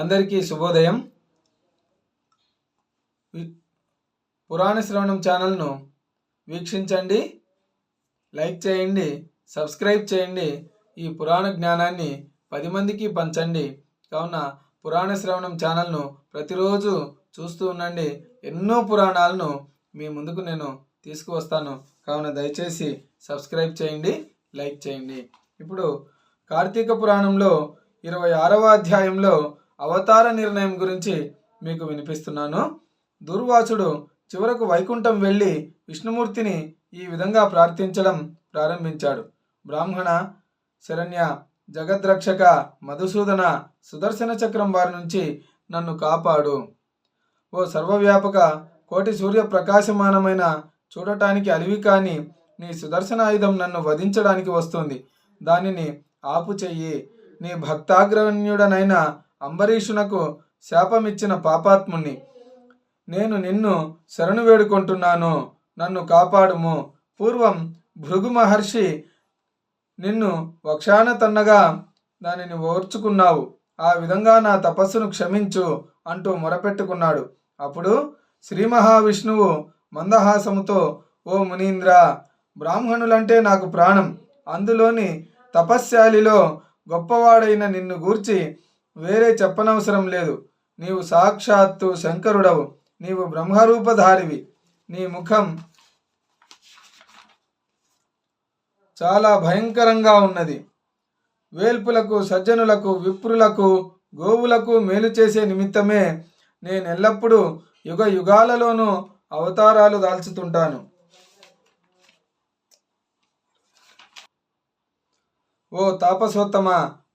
అందరికీ శుభోదయం. పురాణ శ్రవణం ఛానల్ను వీక్షించండి లైక్ చేయండి సబ్స్క్రైబ్ చేయండి ఈ పురాణ జ్ఞానాన్ని పది మందికి పంచండి. కావున పురాణ శ్రవణం ఛానల్ను ప్రతిరోజు చూస్తూ ఉండండి. ఎన్నో పురాణాలను మీ ముందుకు నేను తీసుకువస్తాను. కావున దయచేసి సబ్స్క్రైబ్ చేయండి లైక్ చేయండి. ఇప్పుడు కార్తీక పురాణంలో ఇరవై ఆరవ అధ్యాయంలో అవతార నిర్ణయం గురించి మీకు వినిపిస్తున్నాను. దుర్వాసుడు చివరకు వైకుంఠం వెళ్ళి విష్ణుమూర్తిని ఈ విధంగా ప్రార్థించడం ప్రారంభించాడు. బ్రాహ్మణ శరణ్య జగద్రక్షక మధుసూదన సుదర్శన చక్రం వారి నుంచి నన్ను కాపాడు. ఓ సర్వవ్యాపక కోటి సూర్య ప్రకాశమానమైన చూడటానికి అలివి కాని నీ సుదర్శన ఆయుధం నన్ను వధించడానికి వస్తుంది. దానిని ఆపు చెయ్యి నీ భక్తాగ్రణ్యుడనైన అంబరీషునకు శాపమిచ్చిన పాపాత్ముణ్ణి. నేను నిన్ను శరణు వేడుకుంటున్నాను. నన్ను కాపాడుము. పూర్వం భృగు మహర్షి నిన్ను వక్షాన తన్నగా దానిని ఓర్చుకున్నావు. ఆ విధంగా నా తపస్సును క్షమించు అంటూ మొరపెట్టుకున్నాడు. అప్పుడు శ్రీ మహావిష్ణువు మందహాసముతో ఓ మునీంద్ర బ్రాహ్మణులంటే నాకు ప్రాణం. అందులోని తపశ్శాలిలో గొప్పవాడైన నిన్ను గూర్చి వేరే చెప్పనవసరం లేదు. నీవు సాక్షాత్తు శంకరుడవు. నీవు బ్రహ్మరూపధారివి. నీ ముఖం చాలా భయంకరంగా ఉన్నది. వేల్పులకు సజ్జనులకు విప్రులకు గోవులకు మేలు చేసే నిమిత్తమే నేను ఎల్లప్పుడూ యుగ యుగాలలోనూ అవతారాలు దాల్చుతుంటాను. ఓ తాపసోత్తమ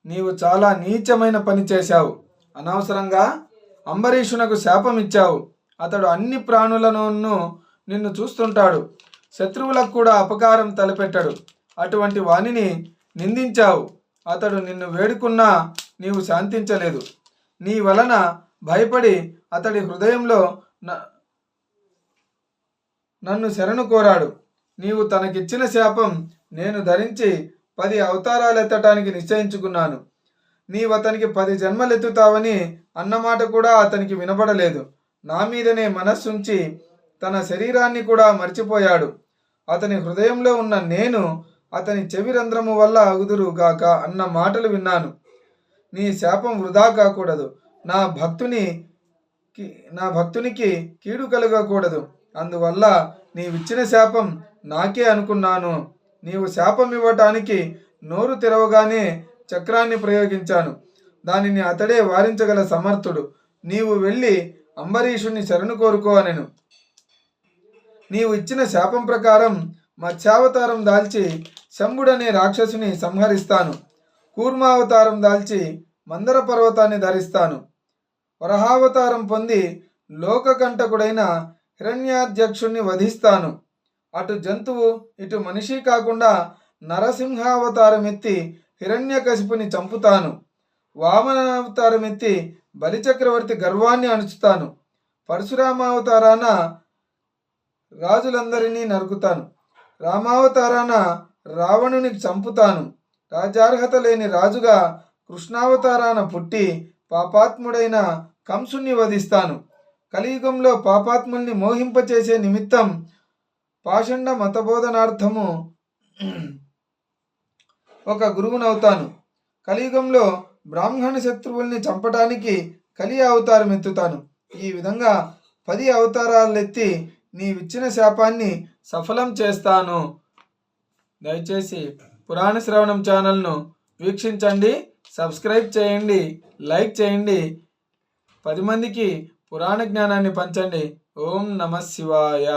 నీవు చాలా నీచమైన పని చేశావు. అనవసరంగా అంబరీషునకు శాపం ఇచ్చావు అతడు అన్ని ప్రాణులను నిన్ను చూస్తుంటాడు. శత్రువులకు కూడా అపకారం తలపెట్టాడు. అటువంటి వాణిని నిందించావు. అతడు నిన్ను వేడుకున్నా నీవు శాంతించలేదు. నీ వలన భయపడి అతడి హృదయంలో న- నన్ను శరణు కోరాడు. నీవు తనకిచ్చిన శాపం నేను ధరించి పది అవతారాలు ఎత్తటానికి నిశ్చయించుకున్నాను. నీవు అతనికి పది జన్మలెత్తుతావని అన్నమాట కూడా అతనికి వినపడలేదు నా మీదనే మనస్సుంచి తన శరీరాన్ని కూడా మర్చిపోయాడు. అతని హృదయంలో ఉన్న నేను అతని చెవి రంధ్రము వల్ల అగుదురుగాక అన్న మాటలు విన్నాను. నీ శాపం వృధా కాకూడదు. నా భక్తుని నా భక్తునికి కీడు కలగకూడదు. అందువల్ల నీవిచ్చిన శాపం నాకే అనుకున్నాను. నీవు శాపం ఇవ్వటానికి నోరు తెరవగానే చక్రాన్ని ప్రయోగించాను. దానిని అతడే వారించగల సమర్థుడు. నీవు వెళ్ళి అంబరీషుణ్ణి శరణు కోరుకో అనెను. నీవు ఇచ్చిన శాపం ప్రకారం మత్స్యావతారం దాల్చి శంభుడనే రాక్షసుని సంహరిస్తాను. కూర్మావతారం దాల్చి మందర పర్వతాన్ని ధరిస్తాను. వరహావతారం పొంది లోకకంటకుడైన హిరణ్యాధ్యక్షుణ్ణి వధిస్తాను. అటు జంతువు ఇటు మనిషి కాకుండా నరసింహావతారం ఎత్తి హిరణ్యకశిపుని చంపుతాను. వామనావతారం ఎత్తి బలిచక్రవర్తి గర్వాన్ని అణుచుతాను. పరశురామావతారాన రాజులందరినీ నరుకుతాను. రామావతారాన రావణుని చంపుతాను. రాజార్హత లేని రాజుగా కృష్ణావతారాన పుట్టి పాపాత్ముడైన కంసుణ్ణి వధిస్తాను. కలియుగంలో పాపాత్ముల్ని మోహింపచేసే నిమిత్తం పాషండ మతబోధనార్థము ఒక గురువునవుతాను. కలియుగంలో బ్రాహ్మణ శత్రువుల్ని చంపటానికి కలి అవతారం ఎత్తుతాను ఈ విధంగా పది అవతారాలెత్తి నీవిచ్చిన శాపాన్ని సఫలం చేస్తాను. దయచేసి పురాణ శ్రవణం ఛానల్ను వీక్షించండి సబ్స్క్రైబ్ చేయండి లైక్ చేయండి. పది మందికి పురాణ జ్ఞానాన్ని పంచండి. ఓం నమ శివాయ.